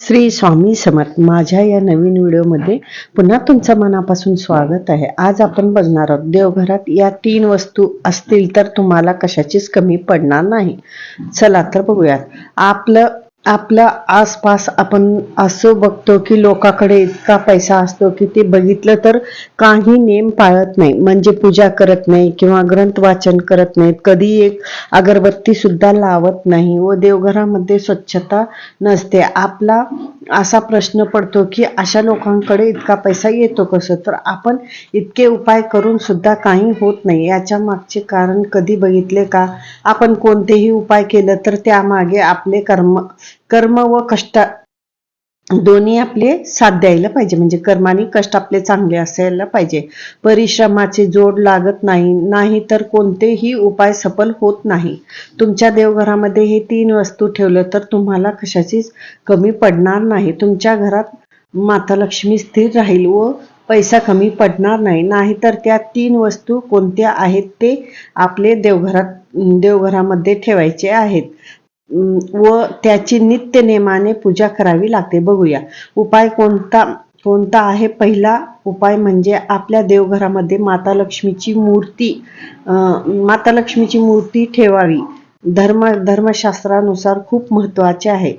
श्री स्वामी समर्थ. माझ्या या नवीन व्हिडिओमध्ये पुन्हा तुमचं मनापासून स्वागत आहे. आज आपण बघणार आहोत देवघरात या तीन वस्तू असतील तर तुम्हाला कशाचीच कमी पडणार नाही. चला तर बघूयात. आपलं आपल्या आसपास आपण असं बघतो की लोकांकडे इतका पैसा असतो की ते बघितलं तर काही नेम पाळत नाही. म्हणजे पूजा करत नाही किंवा ग्रंथ वाचन करत नाहीत. कधी एक अगरबत्ती सुद्धा लावत नाही व देवघरामध्ये स्वच्छता नसते. आपला असा प्रश्न पडतो की अशा लोकांकडे इतका पैसा येतो कसं? तर आपण इतके उपाय करून सुद्धा काही होत नाही. याच्या मागचे कारण कधी बघितले का? आपण कोणतेही उपाय केलं तर त्यामागे आपले कर्म कर्म व कष्ट दोन्ही आपले साथ द्यायला पाहिजे. म्हणजे कर्म आणि कष्ट आपले चांगले असायला पाहिजे. परिश्रमाचे जोड लागत नाही नाही तर कोणतेही उपाय सफल होत नाही. तुमच्या देवघरामध्ये हे तीन वस्तू ठेवलं तर तुम्हाला कशाचीच कमी पडणार नाही. तुमच्या घरात माता लक्ष्मी स्थिर राहील व पैसा कमी पडणार नाही. नाहीतर त्या तीन वस्तू कोणत्या आहेत ते आपले देवघरात देवघरामध्ये ठेवायचे आहेत. व त्याची नित्य नेमाने पूजा करावी लागते. बघूया. उपाय कोणता कोणता आहे? पहिला उपाय म्हणजे आपल्या देवघरामध्ये माता लक्ष्मीची मूर्ती माता लक्ष्मीची मूर्ती ठेवावी. धर्म धर्मशास्त्रानुसार खूप महत्त्वाचे आहे.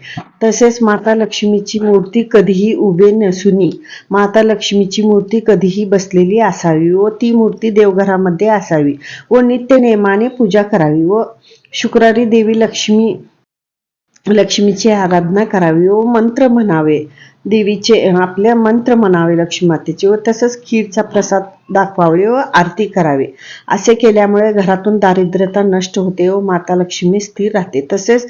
तसेच माता लक्ष्मीची मूर्ती कधीही उभे नसुनी. माता लक्ष्मीची मूर्ती कधीही बसलेली असावी व ती मूर्ती देवघरामध्ये असावी व नित्य नेमाने पूजा करावी व शुक्रवारी देवी लक्ष्मी लक्ष्मीची आराधना करावी व मंत्र म्हणावे. देवीचे आपल्या मंत्र म्हणावे लक्ष्मी मातेचे व तसंच खीरचा प्रसाद दाखवावे व आरती करावे. असे केल्यामुळे घरातून दारिद्र्यता नष्ट होते व माता लक्ष्मी स्थिर राहते. तसेच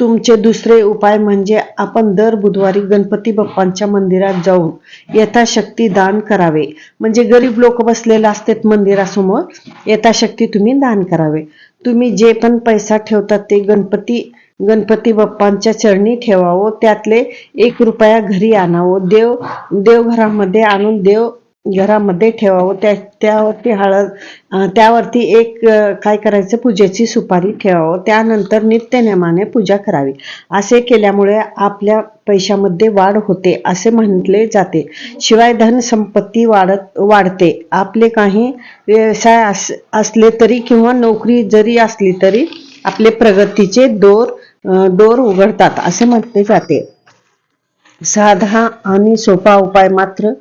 तुमचे दुसरे उपाय म्हणजे आपण दर बुधवारी गणपती बाप्पांच्या मंदिरात जाऊन यथाशक्ती दान करावे. म्हणजे गरीब लोक बसलेले असतात मंदिरासमोर यथाशक्ती तुम्ही दान करावे. तुम्ही जे पण पैसा ठेवतात ते गणपती गणपती बाप्पांच्या चरणी ठेवावं त्यातले एक रुपया घरी आणावं देव देवघरामध्ये आणून देव घरामध्ये ठेवावं त्या त्यावरती हळद त्यावरती एक काय करायचं पूजेची सुपारी ठेवावं त्यानंतर नित्यनेमाने पूजा करावी. असे केल्यामुळे आपल्या पैशामध्ये वाढ होते असे म्हटले जाते. शिवाय धन संपत्ती वाढत वाढते. आपले काही व्यवसाय अस असले तरी किंवा नोकरी जरी असली तरी आपले प्रगतीचे दोर डोर उघडतात असे म्हटले जाते. साधा आणि सोपा उपाय मात्र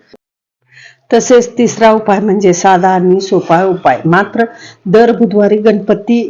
तसेच तिसरा उपाय म्हणजे साधा आणि सोपा उपाय. मात्र दर बुधवारी गणपती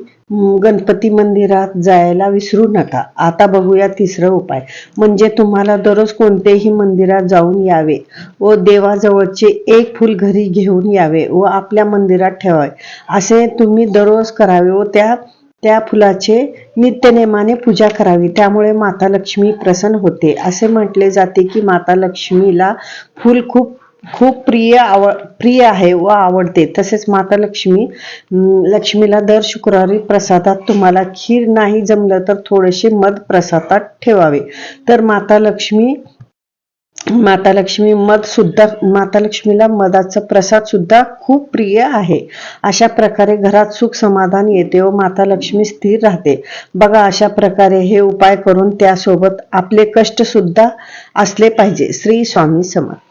गणपती मंदिरात जायला विसरू नका. आता बघूया तिसरा उपाय. म्हणजे तुम्हाला दररोज कोणतेही मंदिरात जाऊन यावे व देवाजवळचे एक फुल घरी घेऊन यावे व आपल्या मंदिरात ठेवावे. असे तुम्ही दररोज करावे व त्या त्या फुलाचे नित्यनेमाने पूजा करावी. त्यामुळे माता लक्ष्मी प्रसन्न होते. असे म्हटले जाते की माता लक्ष्मीला फूल खूप खूप प्रिय आव प्रिय आहे व आवडते. तसेच माता लक्ष्मी लक्ष्मीला दर शुक्रवारी प्रसादात तुम्हाला खीर नाही जमलं तर थोडेसे मध प्रसादात ठेवावे. तर माता लक्ष्मी माता लक्ष्मी मध सुद्धा माता लक्ष्मीला मधाचा प्रसाद सुद्धा खूप प्रिय आहे. अशा प्रकारे घरात सुख समाधान येते व माता लक्ष्मी स्थिर राहते. बघा अशा प्रकारे हे उपाय करून त्यासोबत आपले कष्ट सुद्धा असले पाहिजे. श्री स्वामी समर्थ.